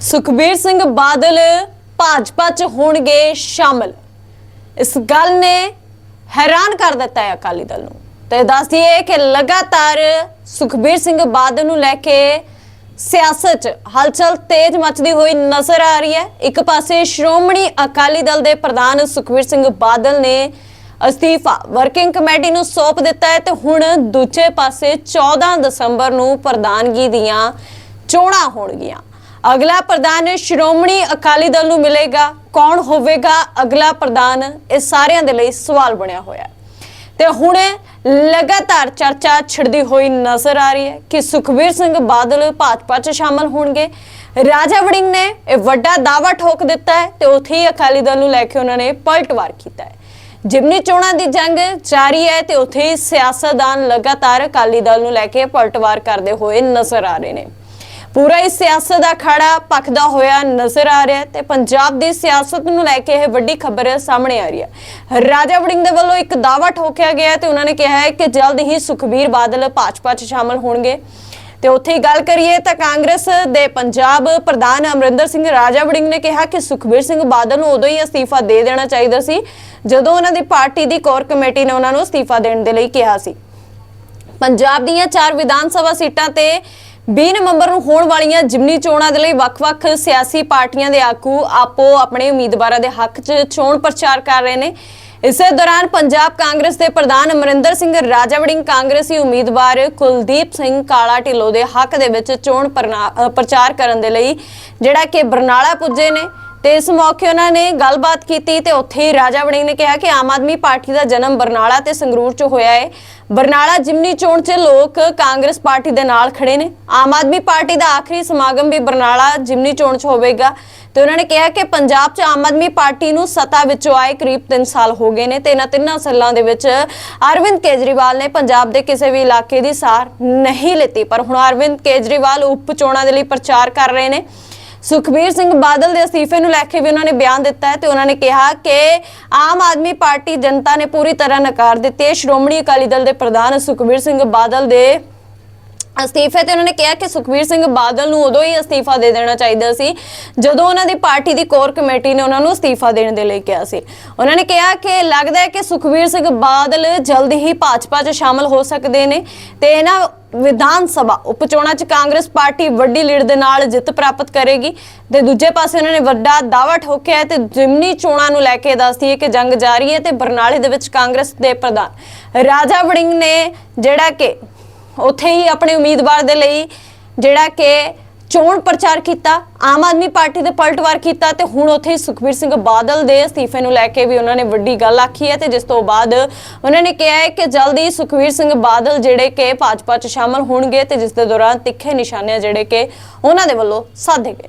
ਸੁਖਬੀਰ ਸਿੰਘ ਬਾਦਲ ਭਾਜਪਾ 'ਚ ਹੋਣਗੇ ਸ਼ਾਮਲ। ਇਸ ਗੱਲ ਨੇ ਹੈਰਾਨ ਕਰ ਦਿੱਤਾ ਹੈ ਅਕਾਲੀ ਦਲ ਨੂੰ। ਤੇ ਦੱਸ ਦਈਏ ਕਿ ਲਗਾਤਾਰ ਸੁਖਬੀਰ ਸਿੰਘ ਬਾਦਲ ਨੂੰ ਲੈ ਕੇ ਸਿਆਸਤ 'ਚ ਹਲਚਲ ਤੇਜ਼ ਮੱਚਦੀ ਹੋਈ ਨਜ਼ਰ ਆ ਰਹੀ ਹੈ। ਇੱਕ ਪਾਸੇ ਸ਼੍ਰੋਮਣੀ ਅਕਾਲੀ ਦਲ ਦੇ ਪ੍ਰਧਾਨ ਸੁਖਬੀਰ ਸਿੰਘ ਬਾਦਲ ਨੇ ਅਸਤੀਫਾ, ਵਰਕਿੰਗ ਕਮੇਟੀ ਨੂੰ ਸੌਂਪ ਦਿੱਤਾ ਹੈ ਤੇ ਹੁਣ ਦੂਜੇ ਪਾਸੇ 14 ਦਸੰਬਰ ਨੂੰ ਪ੍ਰਧਾਨਗੀ ਦੀਆਂ ਚੋਣਾਂ ਹੋਣਗੀਆਂ। ਅਗਲਾ ਪ੍ਰਧਾਨ ਸ਼੍ਰੋਮਣੀ ਅਕਾਲੀ ਦਲ ਨੂੰ ਮਿਲੇਗਾ। ਕੌਣ ਹੋਵੇਗਾ ਅਗਲਾ ਪ੍ਰਧਾਨ? ਇਹ ਸਾਰਿਆਂ ਦੇ ਲਈ ਸਵਾਲ ਬਣਿਆ ਹੋਇਆ ਹੈ। ਤੇ ਹੁਣ ਲਗਾਤਾਰ ਚਰਚਾ ਛਿੜਦੀ ਹੋਈ ਨਜ਼ਰ ਆ ਰਹੀ ਹੈ ਕਿ ਸੁਖਬੀਰ ਸਿੰਘ ਬਾਦਲ ਭਾਜਪਾ 'ਚ ਸ਼ਾਮਲ ਹੋਣਗੇ। ਰਾਜਾ ਵੜਿੰਗ ਨੇ ਇਹ ਵੱਡਾ ਦਾਅਵਾ ਠੋਕ ਦਿੱਤਾ ਹੈ ਤੇ ਉੱਥੇ ਹੀ ਅਕਾਲੀ ਦਲ ਨੂੰ ਲੈ ਕੇ ਉਹਨਾਂ ਨੇ ਪਲਟਵਾਰ ਕੀਤਾ ਹੈ। ਜਿਮਨੀ ਚੋਣਾਂ ਦੀ ਜੰਗ ਜਾਰੀ ਹੈ ਤੇ ਉੱਥੇ ਹੀ ਸਿਆਸਤਦਾਨ ਲਗਾਤਾਰ ਅਕਾਲੀ ਦਲ ਨੂੰ ਲੈ ਕੇ ਪਲਟਵਾਰ ਕਰਦੇ ਹੋਏ ਨਜ਼ਰ ਆ ਰਹੇ ਨੇ। ਪੂਰਾ ਹੀ ਸਿਆਸਤ ਦਾ ਖੜਾ ਪੱਕਦਾ ਹੋਇਆ ਨਜ਼ਰ ਆ ਰਿਹਾ ਤੇ ਪੰਜਾਬ ਦੀ ਸਿਆਸਤ ਨੂੰ ਲੈ ਕੇ ਇਹ ਵੱਡੀ ਖਬਰ ਸਾਹਮਣੇ ਆ ਰਹੀ ਹੈ। ਰਾਜਾ ਵੜਿੰਗ ਦੇ ਵੱਲੋਂ ਇੱਕ ਦਾਅਵਾ ਠੋਕਿਆ ਗਿਆ ਤੇ ਉਹਨਾਂ ਨੇ ਕਿਹਾ ਹੈ ਕਿ ਜਲਦ ਹੀ ਸੁਖਬੀਰ ਬਾਦਲ ਭਾਜਪਾ 'ਚ ਸ਼ਾਮਲ ਹੋਣਗੇ। ਤੇ ਉੱਥੇ ਹੀ ਗੱਲ ਕਰੀਏ ਤਾਂ ਕਾਂਗਰਸ ਦੇ ਪੰਜਾਬ ਪ੍ਰਧਾਨ ਅਮਰਿੰਦਰ ਸਿੰਘ ਰਾਜਾ ਵੜਿੰਗ ਨੇ ਕਿਹਾ ਕਿ ਸੁਖਬੀਰ ਸਿੰਘ ਬਾਦਲ ਨੂੰ ਉਦੋਂ ਹੀ ਅਸਤੀਫਾ ਦੇ ਦੇਣਾ ਚਾਹੀਦਾ ਸੀ, ਜਦੋਂ ਉਹਨਾਂ ਦੀ ਪਾਰਟੀ ਦੀ ਕੋਰ ਕਮੇਟੀ ਨੇ ਉਹਨਾਂ ਨੂੰ ਅਸਤੀਫਾ ਦੇਣ ਦੇ ਲਈ ਕਿਹਾ ਸੀ। ਪੰਜਾਬ ਦੀਆਂ ਚਾਰ ਵਿਧਾਨ ਸਭਾ ਸੀਟਾਂ ਤੇ 20 ਨਵੰਬਰ ਨੂੰ ਹੋਣ ਵਾਲੀਆਂ ਜਿਮਨੀ ਚੋਣਾਂ ਦੇ ਲਈ ਵੱਖ-ਵੱਖ ਸਿਆਸੀ ਪਾਰਟੀਆਂ ਦੇ ਆਗੂ ਆਪੋ ਆਪਣੇ ਉਮੀਦਵਾਰਾਂ ਦੇ ਹੱਕ 'ਚ ਚੋਣ ਪ੍ਰਚਾਰ ਕਰ ਰਹੇ ਨੇ। ਇਸੇ ਦੌਰਾਨ ਪੰਜਾਬ ਕਾਂਗਰਸ ਦੇ ਪ੍ਰਧਾਨ ਅਮਰਿੰਦਰ ਸਿੰਘ ਰਾਜਾਵੜਿੰਗ ਕਾਂਗਰਸੀ ਉਮੀਦਵਾਰ ਕੁਲਦੀਪ ਸਿੰਘ ਕਾਲਾ ਢਿੱਲੋਂ ਦੇ ਹੱਕ ਦੇ ਵਿੱਚ ਚੋਣ ਪ੍ਰਨਾ- ਪ੍ਰਚਾਰ ਕਰਨ ਦੇ ਲਈ ਜਿਹੜਾ ਕਿ ਬਰਨਾਲਾ ਪੁੱਜੇ ਨੇ। ਤੇ ਇਸ ਮੌਕੇ ਉਹਨਾਂ ਨੇ ਗੱਲਬਾਤ ਕੀਤੀ ਤੇ ਉੱਥੇ ਰਾਜਾ ਵੜਿੰਗ ਨੇ ਕਿਹਾ ਕਿ ਆਮ ਆਦਮੀ ਪਾਰਟੀ ਦਾ ਜਨਮ ਬਰਨਾਲਾ ਤੇ ਸੰਗਰੂਰ 'ਚ ਹੋਇਆ ਹੈ ਬਰਨਾਲਾ ਜਿਮਨੀ ਚੋਣ 'ਚ ਲੋਕ ਕਾਂਗਰਸ ਪਾਰਟੀ ਦੇ ਨਾਲ ਖੜੇ ਨੇ। ਆਮ ਆਦਮੀ ਪਾਰਟੀ ਦਾ ਆਖਰੀ ਸਮਾਗਮ ਵੀ ਬਰਨਾਲਾ ਜਿਮਨੀ ਚੋਣ 'ਚ ਹੋਵੇਗਾ ਤੇ ਉਹਨਾਂ ਨੇ ਕਿਹਾ ਕਿ ਪੰਜਾਬ 'ਚ ਆਮ ਆਦਮੀ ਪਾਰਟੀ ਨੂੰ ਸੱਤਾ ਵਿੱਚੋਂ ਆਏ ਕਰੀਬ 3 ਸਾਲ ਹੋ ਗਏ ਨੇ ਤੇ ਇਹਨਾਂ ਤਿੰਨਾਂ ਸਾਲਾਂ ਦੇ ਵਿੱਚ ਅਰਵਿੰਦ ਕੇਜਰੀਵਾਲ ਨੇ ਪੰਜਾਬ ਦੇ ਕਿਸੇ ਵੀ ਇਲਾਕੇ ਦੀ ਸਾਰ ਨਹੀਂ ਲਿੱਤੀ। ਪਰ ਹੁਣ ਅਰਵਿੰਦ ਕੇਜਰੀਵਾਲ ਉਪ ਚੋਣਾਂ ਦੇ ਲਈ ਪ੍ਰਚਾਰ ਕਰ ਰਹੇ ਨੇ। ਸੁਖਬੀਰ ਸਿੰਘ ਬਾਦਲ ਦੇ ਅਸਤੀਫੇ ਨੂੰ ਲੈ ਕੇ ਵੀ ਉਹਨਾਂ ਨੇ ਬਿਆਨ ਦਿੱਤਾ ਹੈ ਤੇ ਉਹਨਾਂ ਨੇ ਕਿਹਾ ਕਿ ਆਮ ਆਦਮੀ ਪਾਰਟੀ ਜਨਤਾ ਨੇ ਪੂਰੀ ਤਰ੍ਹਾਂ ਨਕਾਰ ਦਿੱਤੀ ਹੈ। ਸ਼੍ਰੋਮਣੀ ਅਕਾਲੀ ਦਲ ਦੇ ਪ੍ਰਧਾਨ ਸੁਖਬੀਰ ਸਿੰਘ ਬਾਦਲ ਦੇ ਅਸਤੀਫੇ ਤੇ ਉਹਨਾਂ ਨੇ ਕਿਹਾ ਕਿ ਸੁਖਬੀਰ ਸਿੰਘ ਬਾਦਲ ਨੂੰ ਉਦੋਂ ਹੀ ਅਸਤੀਫਾ ਦੇ ਦੇਣਾ ਚਾਹੀਦਾ ਸੀ, ਜਦੋਂ ਉਹਨਾਂ ਦੀ ਪਾਰਟੀ ਦੀ ਕੋਰ ਕਮੇਟੀ ਨੇ ਉਹਨਾਂ ਨੂੰ ਅਸਤੀਫਾ ਦੇਣ ਦੇ ਲਈ ਕਿਹਾ ਸੀ। ਉਹਨਾਂ ਨੇ ਕਿਹਾ ਕਿ ਲੱਗਦਾ ਹੈ ਕਿ ਸੁਖਬੀਰ ਸਿੰਘ ਬਾਦਲ ਜਲਦੀ ਹੀ ਭਾਜਪਾ 'ਚ ਸ਼ਾਮਲ ਹੋ ਸਕਦੇ ਨੇ ਤੇ ਇਹਨਾਂ ਵਿਧਾਨ ਸਭਾ ਉਪਚੋਣਾਂ 'ਚ ਕਾਂਗਰਸ ਪਾਰਟੀ ਵੱਡੀ ਲੀਡ ਦੇ ਨਾਲ ਜਿੱਤ ਪ੍ਰਾਪਤ ਕਰੇਗੀ ਤੇ ਦੂਜੇ ਪਾਸੇ ਉਹਨਾਂ ਨੇ ਵੱਡਾ ਦਾਅਵਾ ਠੋਕਿਆ ਹੈ ਤੇ ਜਿਮਨੀ ਚੋਣਾਂ ਨੂੰ ਲੈ ਕੇ ਦੱਸਦੀ ਹੈ ਕਿ ਜੰਗ ਜਾਰੀ ਹੈ ਤੇ ਬਰਨਾਲੇ ਦੇ ਵਿੱਚ ਕਾਂਗਰਸ ਦੇ ਪ੍ਰਧਾਨ। ਰਾਜਾ ਵੜਿੰਗ ਨੇ ਜਿਹੜਾ ਕਿ ਉੱਥੇ ਹੀ ਆਪਣੇ ਉਮੀਦਵਾਰ ਦੇ ਲਈ ਜਿਹੜਾ ਕਿ ਚੋਣ ਪ੍ਰਚਾਰ ਕੀਤਾ, ਆਮ ਆਦਮੀ ਪਾਰਟੀ ਦੇ ਪਲਟਵਾਰ ਕੀਤਾ ਤੇ ਹੁਣ ਉੱਥੇ ਹੀ ਸੁਖਬੀਰ ਸਿੰਘ ਬਾਦਲ ਦੇ ਅਸਤੀਫੇ ਨੂੰ ਲੈ ਕੇ ਵੀ ਉਹਨਾਂ ਨੇ ਵੱਡੀ ਗੱਲ ਆਖੀ ਹੈ ਤੇ ਜਿਸ ਤੋਂ ਬਾਅਦ ਉਹਨਾਂ ਨੇ ਕਿਹਾ ਹੈ ਕਿ ਜਲਦੀ ਸੁਖਬੀਰ ਸਿੰਘ ਬਾਦਲ ਜਿਹੜੇ ਕਿ ਭਾਜਪਾ 'ਚ ਸ਼ਾਮਲ ਹੋਣਗੇ ਤੇ ਜਿਸ ਦੇ ਦੌਰਾਨ ਤਿੱਖੇ ਨਿਸ਼ਾਨੇ ਜਿਹੜੇ ਕਿ ਉਹਨਾਂ ਦੇ ਵੱਲੋਂ ਸਾਧੇ ਗਏ ਨੇ।